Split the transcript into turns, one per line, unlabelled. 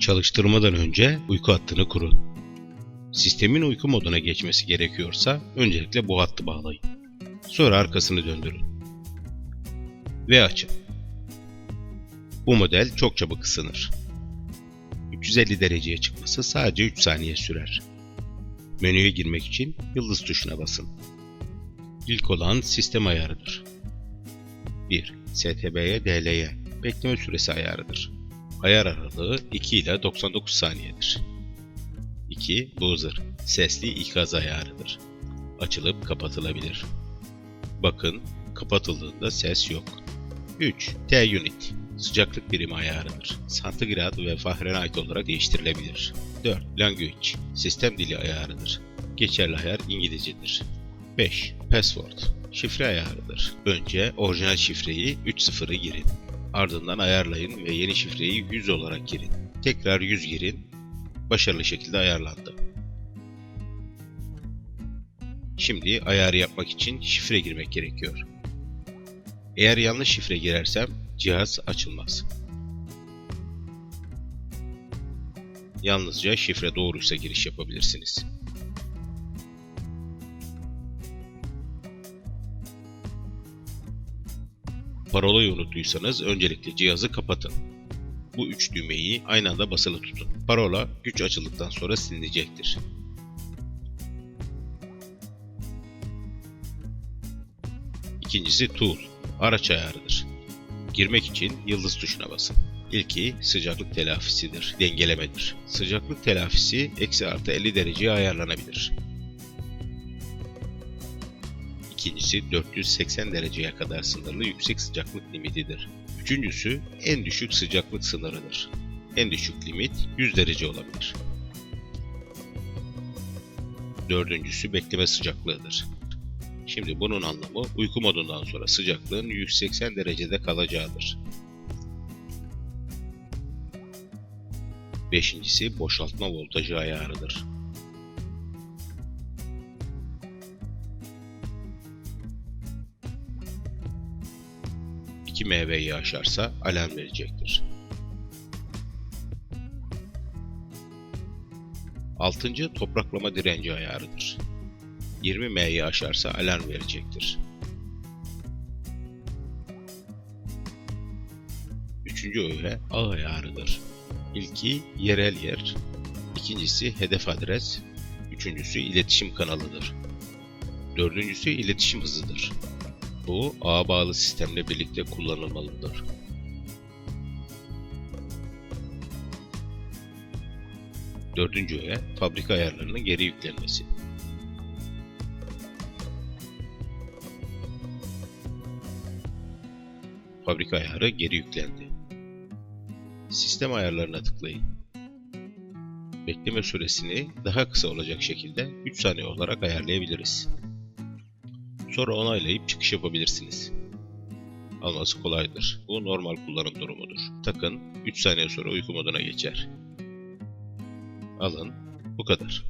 Çalıştırmadan önce uyku hattını kurun. Sistemin uyku moduna geçmesi gerekiyorsa öncelikle bu hattı bağlayın. Sonra arkasını döndürün. Ve açın. Bu model çok çabuk ısınır. 350 dereceye çıkması sadece 3 saniye sürer. Menüye girmek için yıldız tuşuna basın. İlk olan sistem ayarıdır. 1. STB'ye DL'ye bekleme süresi ayarıdır. Ayar aralığı 2 ile 99 saniyedir. 2. Buzzer sesli ikaz ayarıdır. Açılıp kapatılabilir. Bakın kapatıldığında ses yok. 3. T-Unit sıcaklık birimi ayarıdır. Santigrat ve Fahrenheit olarak değiştirilebilir. 4. Language sistem dili ayarıdır. Geçerli ayar İngilizcedir. 5. Password şifre ayarıdır. Önce orijinal şifreyi 3.0'ı girin. Ardından ayarlayın ve yeni şifreyi 100 olarak girin. Tekrar 100 girin. Başarılı şekilde ayarlandı. Şimdi ayarı yapmak için şifre girmek gerekiyor. Eğer yanlış şifre girersem cihaz açılmaz. Yalnızca şifre doğruysa giriş yapabilirsiniz. Parolayı unuttuysanız öncelikle cihazı kapatın. Bu üç düğmeyi aynı anda basılı tutun. Parola güç açıldıktan sonra silinecektir. İkincisi Tool, araç ayarıdır. Girmek için yıldız tuşuna basın. İlki sıcaklık telafisidir, dengelemedir. Sıcaklık telafisi eksi artı 50 dereceye ayarlanabilir. İkincisi 480 dereceye kadar sınırlı yüksek sıcaklık limitidir. Üçüncüsü en düşük sıcaklık sınırıdır. En düşük limit 100 derece olabilir. Dördüncüsü bekleme sıcaklığıdır. Şimdi bunun anlamı uyku modundan sonra sıcaklığın 180 derecede kalacağıdır. Beşincisi boşaltma voltajı ayarıdır. İki meyveyi aşarsa alarm verecektir. Altıncı topraklama direnci ayarıdır. 20 M'yi aşarsa alarm verecektir. Üçüncü öğe ağ ayarıdır. İlki yerel yer, ikincisi hedef adres, üçüncüsü iletişim kanalıdır. Dördüncüsü iletişim hızıdır. Bu ağa bağlı sistemle birlikte kullanılmalıdır. Dördüncü öğe fabrika ayarlarının geri yüklenmesi. Fabrika ayarı geri yüklendi. Sistem ayarlarına tıklayın. Bekleme süresini daha kısa olacak şekilde 3 saniye olarak ayarlayabiliriz. Sonra onaylayıp çıkış yapabilirsiniz. Alması kolaydır. Bu normal kullanım durumudur. Takın 3 saniye sonra uyku moduna geçer. Alın. Bu kadar.